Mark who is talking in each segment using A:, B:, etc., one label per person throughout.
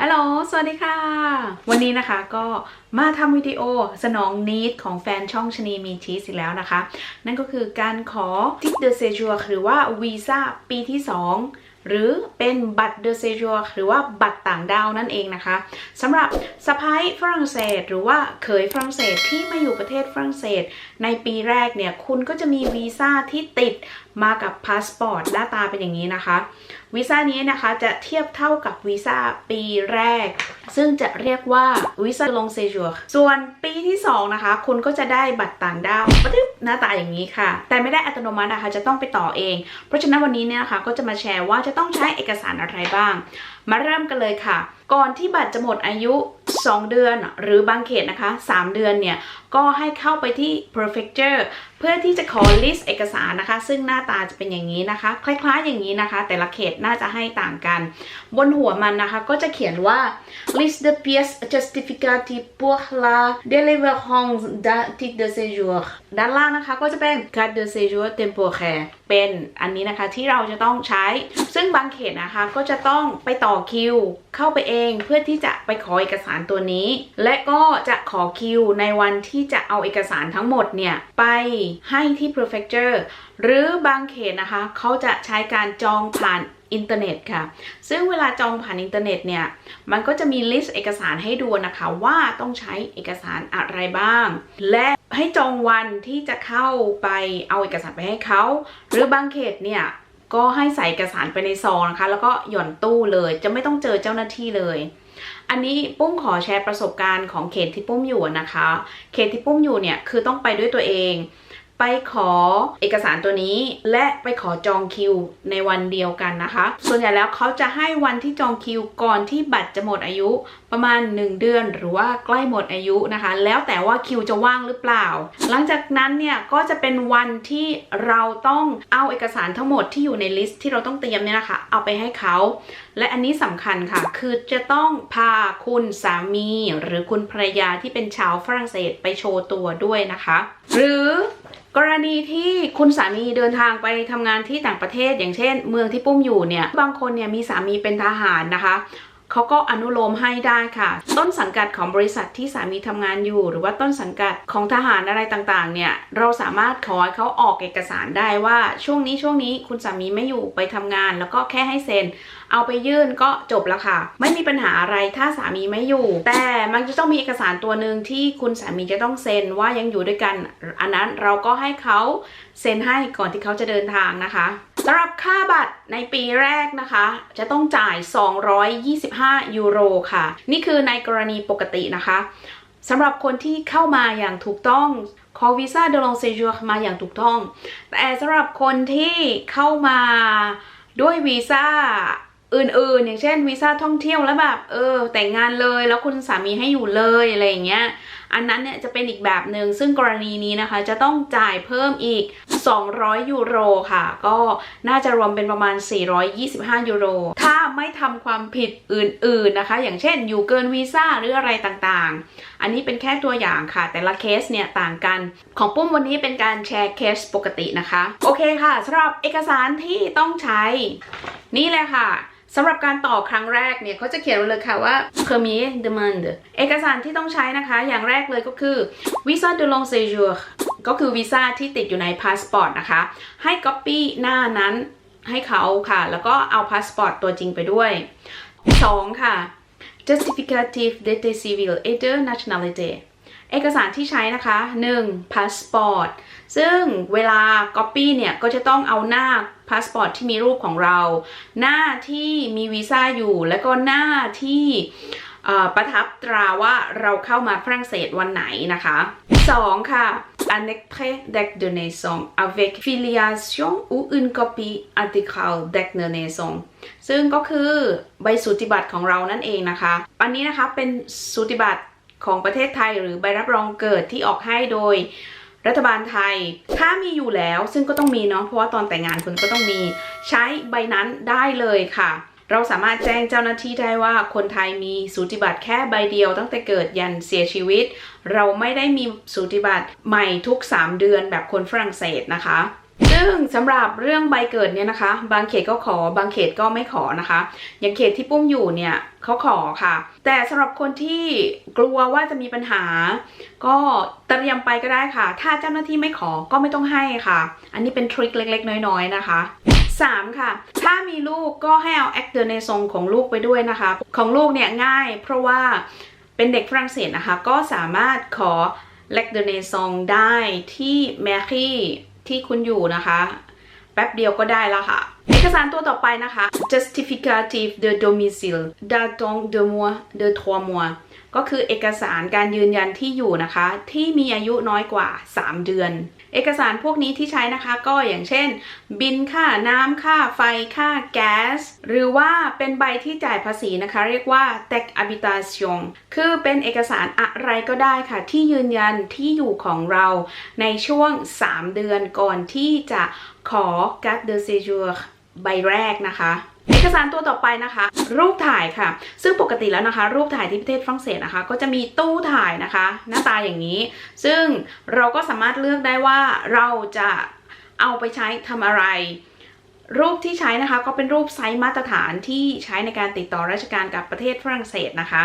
A: ฮัลโหล สวัสดีค่ะ วันนี้นะคะก็มาทำวิดีโอสนองนิดของแฟนช่องชนีมีชีสอีกแล้วนะคะ นั่นก็คือการขอทิกเดอเซจัวหรือว่าวีซ่าปีที่ 2 หรือเป็นบัตรเดอเซจัวหรือว่าบัตรต่างดาวนั่นเองนะคะสำหรับสะพ้ายฝรั่งเศส หรือว่าเขยฝรั่งเศสที่มาอยู่ประเทศฝรั่งเศส ในปีแรกเนี่ยคุณก็จะมีวีซ่าที่ติด มากับพาสปอร์ตหน้าตาเป็นอย่างนี้นะคะวีซ่านี้นะคะจะเทียบเท่ากับวีซ่าปีแรก ซึ่งจะเรียกว่าวีซ่าลงเซจูส่วนปีที่2นะคะคุณก็จะได้บัตรต่างด้าวปึ๊บหน้าตาอย่างนี้ค่ะ แต่ไม่ได้อัตโนมัตินะคะจะต้องไปต่อเอง เพราะฉะนั้นวันนี้เนี่ยนะคะก็จะมาแชร์ว่าจะต้องใช้เอกสารอะไรบ้าง มาเริ่มกันเลยค่ะก่อนที่บัตรจะหมดอายุ 2 เดือน หรือบางเขตนะคะ 3 เดือนเนี่ยก็ให้เข้าไปที่ prefecture เพื่อที่จะขอ list เอกสารนะคะ ซึ่งหน้าตาจะเป็นอย่างนี้นะคะ คล้ายๆอย่างนี้นะคะ แต่ละเขตน่าจะให้ต่างกัน บนหัวมันนะคะก็จะเขียนว่า list de pièces justificatives pour la délivrance d'un titre de séjour ด้านล่างนะคะก็จะเป็น carte de séjour temporaire เป็นอันนี้นะคะที่เราจะต้องใช้ ซึ่งบางเขตนะคะก็จะต้องไปต่อคิว เข้าไปเองเพื่อที่จะไปขอเอกสารตัวนี้ และก็จะขอคิวในวันที่จะเอาเอกสารทั้งหมดเนี่ย ไปให้ที่ prefecture หรือบางเขตนะคะเขาจะใช้การจองผ่านอินเทอร์เน็ตค่ะ ซึ่งเวลาจองผ่านอินเทอร์เน็ตเนี่ย มันก็จะมีลิสต์เอกสารให้ดูนะคะว่าต้องใช้เอกสารอะไรบ้าง และให้จองวันที่จะเข้าไปเอาเอกสารไปให้เขา หรือบางเขตเนี่ย ก็ให้ใส่เอกสารไปในซองนะคะ แล้วก็หย่อนตู้เลยจะไม่ต้องเจอเจ้าหน้าที่เลย อันนี้ปุ้มขอแชร์ประสบการณ์ของเขตที่ปุ้มอยู่นะคะ เขตที่ปุ้มอยู่เนี่ยคือต้องไปด้วยตัวเอง ไปขอเอกสารตัวนี้ และไปขอจองคิวในวันเดียวกันนะคะ ส่วนใหญ่แล้วเขาจะให้วันที่จองคิวก่อนที่บัตรจะหมดอายุประมาณ 1 เดือนหรือว่าใกล้หมดอายุนะคะ แล้วแต่ว่าคิวจะว่างหรือเปล่า หลังจากนั้นเนี่ยก็จะเป็นวันที่เราต้องเอาเอกสารทั้งหมดที่อยู่ในลิสต์ที่เราต้องเตรียมเนี่ยนะคะเอาไปให้เขา และอันนี้สำคัญค่ะ คือจะต้องพาคุณสามี หรือคุณภรรยาที่เป็นชาวฝรั่งเศสไปโชว์ตัวด้วยนะคะ หรือกรณีที่คุณสามีเดินทางไปทำงานที่ต่างประเทศ อย่างเช่น เมืองที่ปุ้มอยู่เนี่ย บางคนเนี่ยมีสามีเป็นทหารนะคะ เขาก็อนุโลมให้ได้ค่ะ ต้นสังกัดของบริษัทที่สามีทำงานอยู่ หรือว่าต้นสังกัดของทหารอะไรต่างๆ เนี่ย เราสามารถขอให้เขาออกเอกสารได้ว่าช่วงนี้ช่วงนี้คุณสามีไม่อยู่ไปทำงาน แล้วก็แค่ให้เซ็น เอาไปยื่นก็จบแล้วค่ะ ไม่มีปัญหาอะไรถ้าสามีไม่อยู่ แต่มันจะต้องมีเอกสารตัวหนึ่งที่คุณสามีจะต้องเซ็นว่ายังอยู่ด้วยกัน อันนั้นเราก็ให้เขาเซ็นให้ก่อนที่เขาจะเดินทางนะคะ สำหรับค่าบัตรในปีแรกนะคะ จะต้องจ่าย 225 ยูโรค่ะ นี่คือในกรณีปกตินะคะสำหรับคนที่เข้ามาอย่างถูกต้องขอวีซ่าเดลองเซจูมาอย่างถูกต้อง แต่สำหรับคนที่เข้ามาด้วยวีซ่า อื่นๆ อย่างเช่นวีซ่าท่องเที่ยวแล้วแบบ เออ แต่งงานเลยแล้วคุณสามีให้อยู่เลยอะไรอย่างเงี้ย อันนั้นเนี่ยจะเป็นอีกแบบหนึ่งซึ่งกรณีนี้นะคะ จะต้องจ่ายเพิ่มอีก 200 ยูโรค่ะ ก็น่าจะรวมเป็นประมาณ 425 ยูโร ถ้าไม่ทำความผิดอื่นๆนะคะ อย่างเช่นอยู่เกินวีซ่าหรืออะไรต่างๆ อันนี้เป็นแค่ตัวอย่างค่ะ แต่ละเคสเนี่ยต่างกัน ของปุ้มวันนี้เป็นการแชร์เคสปกตินะคะ โอเคค่ะสำหรับเอกสารที่ต้องใช้ นี่เลยค่ะสำหรับการต่อครั้งแรกเนี่ยเขาจะเขียนไว้เลยค่ะว่า premier demande เอกสารที่ต้องใช้นะคะ อย่างแรกเลยก็คือ visa de long séjour ก็คือวีซ่าที่ติดอยู่ในพาสปอร์ตนะคะ ให้ copy หน้านั้นให้เขาค่ะ แล้วก็เอาพาสปอร์ตตัวจริงไปด้วย 2. ค่ะ justificatif d'état civil et de nationalité เอกสารที่ใช้นะคะ 1. พาสปอร์ต ซึ่งเวลา Copy เนี่ย ก็จะต้องเอาหน้าพาสปอร์ตที่มีรูปของเรา หน้าที่มีวีซ่าอยู่ แล้วก็หน้าที่ประทับตราว่าเราเข้ามาฝรั่งเศสวันไหนนะคะ 2. ค่ะ un extrait d'acte de naissance avec filiation ou une copie intégrale d'acte de naissance ซึ่งก็คือใบสูติบัตรของเรานั่นเองนะคะ อันนี้นะคะเป็นสูติบัตร ของประเทศไทย หรือใบรับรองเกิดที่ออกให้โดยรัฐบาลไทย ถ้ามีอยู่แล้วซึ่งก็ต้องมีเนาะเพราะว่าตอนแต่งงานคุณก็ต้องมี ใช้ใบนั้นได้เลยค่ะ เราสามารถแจ้งเจ้าหน้าที่ได้ว่าคนไทยมีสูติบัตรแค่ใบเดียวตั้งแต่เกิดยันเสียชีวิต เราไม่ได้มีสูติบัตรใหม่ทุก 3 เดือนแบบคนฝรั่งเศสนะคะ ซึ่งสำหรับเรื่องใบเกิดเนี่ยนะคะ บางเขตก็ขอบางเขตก็ไม่ขอนะคะ อย่างเขตที่ปุ้มอยู่เนี่ยเขาขอค่ะ แต่สำหรับคนที่กลัวว่าจะมีปัญหา ก็เตรียมไปก็ได้ค่ะ ถ้าเจ้าหน้าที่ไม่ขอก็ไม่ต้องให้ค่ะ อันนี้เป็นทริคเล็ก ๆ น้อยๆ นะคะ 3 ค่ะ ถ้ามีลูกก็ให้เอาแอคเดอร์ในทรงของลูกไปด้วยนะคะ ของลูกเนี่ยง่ายเพราะว่าเป็นเด็กฝรั่งเศสนะคะ ก็สามารถขอแลกเดอร์ในซองได้ที่แมรี่ ที่คุณอยู่นะคะแป๊บเดียวก็ได้แล้วค่ะ เอกสารตัวต่อไปนะคะ justificative de domicile datant de mois de trois mois ก็คือเอกสารการยืนยันที่อยู่นะคะ ที่มีอายุน้อยกว่า 3 เดือน เอกสารพวกนี้ที่ใช้นะคะก็อย่างเช่น บินค่าน้ำค่าไฟค่าแก๊สหรือว่าเป็นใบที่จ่ายภาษีนะคะ เรียกว่า tax habitation คือเป็นเอกสารอะไรก็ได้ค่ะ ที่ยืนยันที่อยู่ของเราในช่วง 3 เดือนก่อนที่จะขอ carte de séjour ใบแรกนะคะ เอกสารตัวต่อไปนะคะ รูปถ่ายค่ะ ซึ่งปกติแล้วนะคะ รูปถ่ายที่ประเทศฝรั่งเศสนะคะ ก็จะมีตู้ถ่ายนะคะ หน้าตาอย่างนี้ ซึ่งเราก็สามารถเลือกได้ว่าเราจะเอาไปใช้ทำอะไร รูปที่ใช้นะคะก็เป็นรูปไซส์มาตรฐานที่ใช้ในการติดต่อราชการกับประเทศฝรั่งเศสนะคะ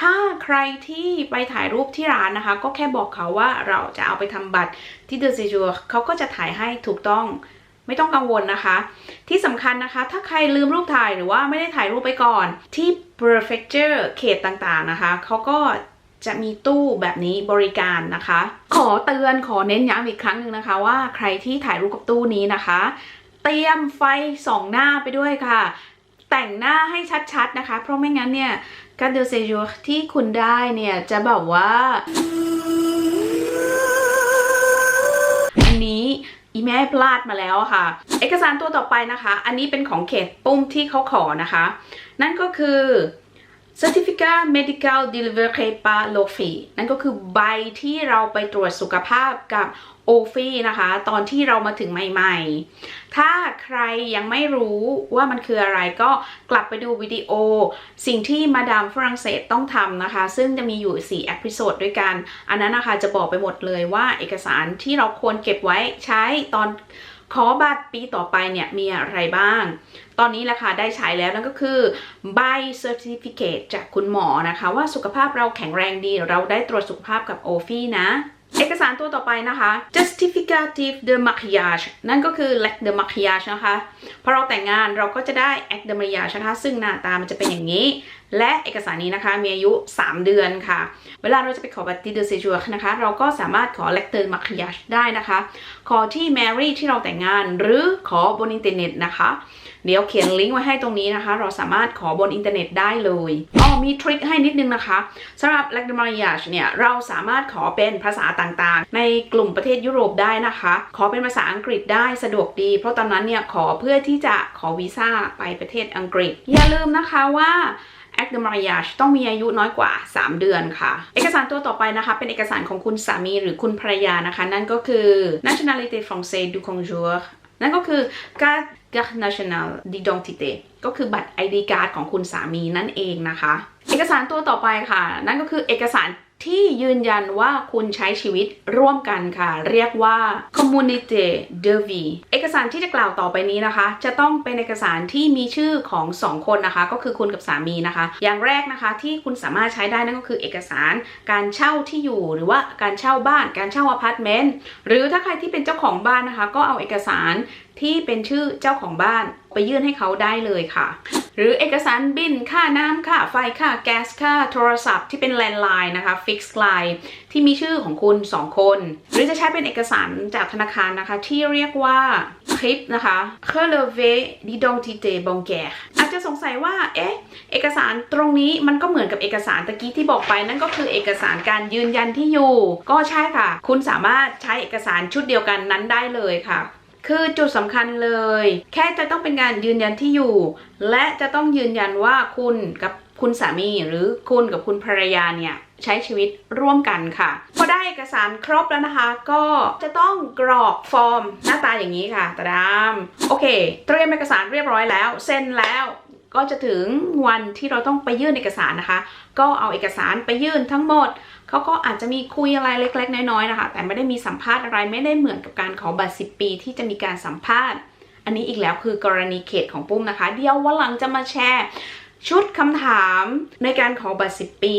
A: ถ้าใครที่ไปถ่ายรูปที่ร้านนะคะ ก็แค่บอกเขาว่าเราจะเอาไปทำบัตรที่เดอะซีจูเขาก็จะถ่ายให้ถูกต้อง ไม่ต้องกังวลนะคะ ที่สำคัญนะคะ ถ้าใครลืมรูปถ่ายหรือว่าไม่ได้ถ่ายรูปไปก่อน ที่ prefecture เขตต่างๆนะคะ เขาก็จะมีตู้แบบนี้บริการนะคะ ขอเตือนขอเน้นย้ำอีกครั้งหนึ่งนะคะ ว่าใครที่ถ่ายรูปกับตู้นี้นะคะ เตรียมไฟสองหน้าไปด้วยค่ะ แต่งหน้าให้ชัดๆนะคะ เพราะไม่งั้นเนี่ยการเดลเซจูที่คุณได้เนี่ยจะแบบว่า อีแม่พลาดมาแล้วค่ะ เอกสารตัวต่อไปนะคะ อันนี้เป็นของเขตปุ้มที่เขาขอนะคะ นั่นก็คือ Certificat Medical Delivery pa l'OFI นั่นก็คือใบที่เราไปตรวจสุขภาพกับโอฟีนะคะ ตอนที่เรามาถึงใหม่ๆ ถ้าใครยังไม่รู้ว่ามันคืออะไรก็กลับไปดูวิดีโอ สิ่งที่มาดามฝรั่งเศสต้องทำนะคะ ซึ่งจะมีอยู่4เอพิโซดด้วยกัน อันนั้นนะคะจะบอกไปหมดเลยว่าเอกสารที่เราควรเก็บไว้ใช้ตอน ขอบัตรปีต่อไปเนี่ยมีอะไรบ้าง ตอนนี้แหละค่ะได้ใช้แล้วนั่นก็คือใบ certificate จากคุณหมอนะคะ ว่าสุขภาพเราแข็งแรงดี เราได้ตรวจสุขภาพกับโอฟี่นะเอกสารตัวต่อไปนะคะ justificatif de mariage นั่นก็คือ l'acte de mariage นะคะ พอเราแต่งงานเราก็จะได้ act de mariage นะคะ ซึ่งหน้าตามันจะเป็นอย่างนี้ และเอกสารนี้นะคะมีอายุ 3 เดือนค่ะ เวลาเราจะไปขอบัตรดิเดอเซจูนะคะ เราก็สามารถขอ l'acte de mariage ได้นะคะ ขอที่ Mary ที่เราแต่งงาน หรือขอบนอินเทอร์เน็ตนะคะ เดี๋ยวเขียนลิงก์ไว้ให้ตรงนี้นะคะ เราสามารถขอบนอินเทอร์เน็ตได้เลยอ๋อมีทริคให้นิดนึงนะคะสำหรับ l a c t e m a r i a g e เนี่ยเราสามารถขอเป็นภาษาต่างๆ ในกลุ่มประเทศยุโรปได้นะคะ ขอเป็นภาษาอังกฤษได้สะดวกดี เพราะตอนนั้นเนี่ยขอเพื่อที่จะขอวีซ่าไปประเทศอังกฤษ อย่าลืมนะคะว่า Act de mariage ต้องมีอายุน้อยกว่า 3 เดือนค่ะ เอกสารตัวต่อไปนะคะ เป็นเอกสารของคุณสามีหรือคุณภรรยานะคะ นั่นก็คือ nationalité française du conjoint นั่นก็คือ carte carte nationale d'identité ก็คือบัตร ID card ของคุณสามีนั่นเองนะคะ เอกสารตัวต่อไปค่ะ นั่นก็คือเอกสาร ที่ยืนยันว่าคุณใช้ชีวิตร่วมกันค่ะ เรียกว่า communauté de vie เอกสารที่จะกล่าวต่อไปนี้นะคะ จะต้องเป็นเอกสารที่มีชื่อของสองคนนะคะ ก็คือคุณกับสามีนะคะ อย่างแรกนะคะที่คุณสามารถใช้ได้นั่นก็คือเอกสารการเช่าที่อยู่หรือว่าการเช่าบ้าน การเช่าอพาร์ตเมนต์หรือถ้าใครที่เป็นเจ้าของบ้านนะคะ ก็เอาเอกสาร ที่เป็นชื่อเจ้าของบ้านไปยื่นให้เขาได้เลยค่ะ หรือเอกสารบินค่าน้ำค่าไฟค่าแก๊สค่าโทรศัพท์ที่เป็นแลนด์ไลน์นะคะ Fixed Line ที่มีชื่อของคุณ 2 คน หรือจะใช้เป็นเอกสารจากธนาคารนะคะ ที่เรียกว่าคลิปนะคะ Relevé d'identité bancaire อาจจะสงสัยว่า เอ๊ะ เอกสารตรงนี้มันก็เหมือนกับเอกสารตะกี้ที่บอกไป นั่นก็คือเอกสารการยืนยันที่อยู่ ก็ใช่ค่ะ คุณสามารถใช้เอกสารชุดเดียวกันนั้นได้เลยค่ะ คือจุดสำคัญเลย แค่จะต้องเป็นการยืนยันที่อยู่ และจะต้องยืนยันว่าคุณกับคุณสามีหรือคุณกับคุณภรรยาเนี่ยใช้ชีวิตร่วมกันค่ะ พอได้เอกสารครบแล้วนะคะ ก็จะต้องกรอกฟอร์มหน้าตาอย่างนี้ค่ะตาดามโอเค เตรียมเอกสารเรียบร้อยแล้ว เซ็นแล้ว ก็จะถึงวันที่เราต้องไปยื่นเอกสารนะคะ ก็เอาเอกสารไปยื่นทั้งหมด เขาก็อาจจะมีคุยอะไรเล็กๆ น้อยๆนะคะ แต่ไม่ได้มีสัมภาษณ์อะไรไม่ได้เหมือนกับการขอบัตร 10 ปี ที่จะมีการสัมภาษณ์ อันนี้อีกแล้วคือกรณีเขตของปุ้มนะคะ เดี๋ยววันหลังจะมาแชร์ ชุดคำถามในการขอบัตร 10 ปี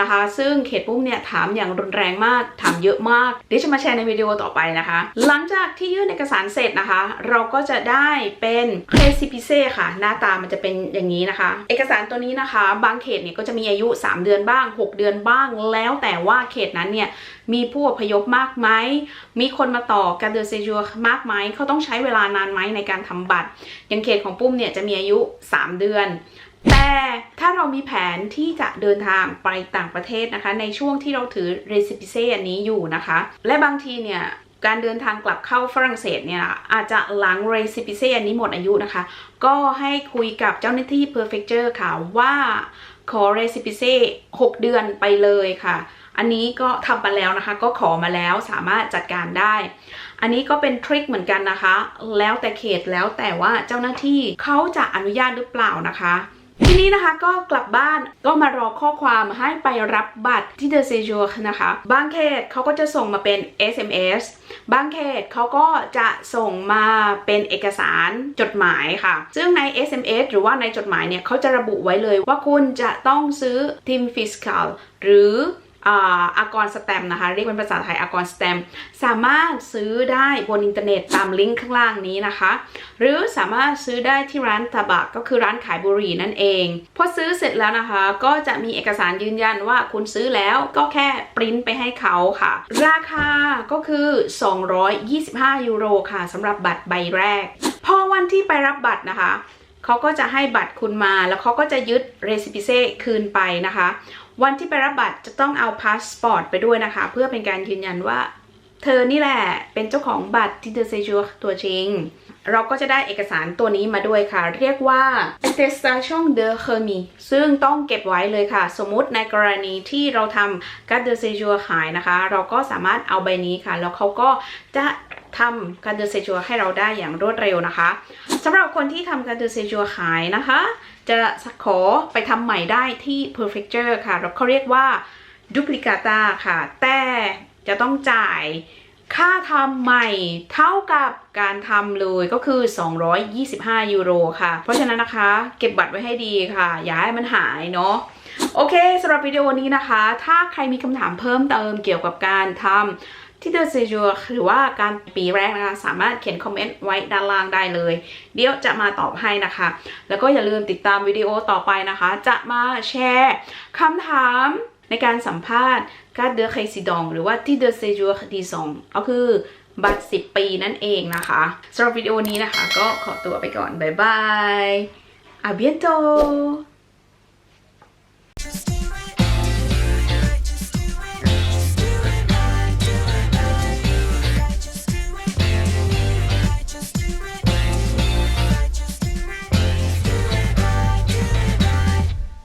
A: นะคะ ซึ่งเขตปุ้มเนี่ยถามอย่างรุนแรงมาก ถามเยอะมาก เดี๋ยวจะมาแชร์ในวิดีโอต่อไปนะคะ หลังจากที่ยื่นเอกสารเสร็จนะคะ เราก็จะได้เป็นเคซิพิเซ่ค่ะ หน้าตามันจะเป็นอย่างนี้นะคะ เอกสารตัวนี้นะคะ บางเขตเนี่ยก็จะมีอายุ 3 เดือนบ้าง 6 เดือนบ้าง แล้วแต่ว่าเขตนั้นเนี่ยมีผู้อพยพมากไหม มีคนมาต่อการเดอเซจัวมากไหม เขาต้องใช้เวลานานไหมในการทำบัตรอย่างเขตของปุ้มเนี่ยจะมีอายุ 3 เดือน แต่ถ้าเรามีแผนที่จะเดินทางไปต่างประเทศนะคะ ในช่วงที่เราถือเรซิปิเซอันนี้อยู่นะคะ และบางทีเนี่ยการเดินทางกลับเข้าฝรั่งเศสเนี่ยอาจจะหลังเรซิปิเซอันนี้หมดอายุนะคะ ก็ให้คุยกับเจ้าหน้าที่ Perfecture ค่ะว่าขอเรซิปิเซ6เดือนไปเลยค่ะ อันนี้ก็ทำมาแล้วนะคะ ก็ขอมาแล้วสามารถจัดการได้ อันนี้ก็เป็นทริคเหมือนกันนะคะ แล้วแต่เขตแล้วแต่ว่าเจ้าหน้าที่เขาจะอนุญาตหรือเปล่านะคะ ทีนี้นะคะก็กลับบ้านก็มารอข้อความให้ไปรับบัตรที่เดอะเซจูนะคะบางเขตเขาก็จะส่งมาเป็น SMS บางเขตเขาก็จะส่งมาเป็นเอกสารจดหมายค่ะ ซึ่งใน SMS หรือว่าในจดหมายเนี่ยเขาจะระบุไว้เลยว่าคุณจะต้องซื้อทีมฟิสคาลหรือ อากรสแตมนะคะ เรียกเป็นภาษาไทยอากรสแตมสามารถซื้อได้บนอินเทอร์เน็ตตามลิงก์ข้างล่างนี้นะคะ หรือสามารถซื้อได้ที่ร้านตาบักก็คือร้านขายบุหรี่นั่นเองพอซื้อเสร็จแล้วนะคะ ก็จะมีเอกสารยืนยันว่าคุณซื้อแล้วก็แค่ปริ้นไปให้เขาค่ะ ราคาก็คือ 225 ยูโรค่ะสำหรับบัตรใบแรก พอวันที่ไปรับบัตรนะคะเขาก็จะให้บัตรคุณมาแล้วเขาก็จะยึดเรซิปิเซ่คืนไปนะคะ วันที่ไปรับบัตรจะต้องเอาพาสปอร์ตไปด้วยนะคะ เพื่อเป็นการยืนยันว่า เธอนี่แหละเป็นเจ้าของบัตรที่เดอเซจูตัวจริง เราก็จะได้เอกสารตัวนี้มาด้วยค่ะ เรียกว่า attestation de remis ซึ่งต้องเก็บไว้เลยค่ะ สมมุติในกรณีที่เราทำการเดอเซจูหายนะคะ เราก็สามารถเอาใบนี้ค่ะ แล้วเขาก็จะทำการเดอเซจูให้เราได้อย่างรวดเร็วนะคะสำหรับคนที่ทำการเดอเซจูหายนะคะ จะขอไปทำใหม่ได้ที่ Perfecture ค่ะ เราเขาเรียกว่า Duplicata ค่ะ แต่จะต้องจ่าย ค่าทำใหม่เท่ากับการทำเลยก็คือ 225 ยูโรค่ะ เพราะฉะนั้นนะคะ เก็บบัตรไว้ให้ดีค่ะ อย่าให้มันหายเนาะโอเคสำหรับวิดีโอนี้นะคะ ถ้าใครมีคำถามเพิ่มเติมเกี่ยวกับการทำที่เดอเซจูหรือว่าการปีแรกนะคะ สามารถเขียนคอมเมนต์ไว้ด้านล่างได้เลย เดี๋ยวจะมาตอบให้นะคะ แล้วก็อย่าลืมติดตามวิดีโอต่อไปนะคะ จะมาแชร์คำถามในการสัมภาษณ์ การเดือเคซิดองหรือว่าที่เดอเซจูดีซองก็คือบัตร 10 ปีนั่นเองนะคะสำหรับวิดีโอนี้นะคะ ก็ขอตัวไปก่อน บ๊ายบายอาเบียนโต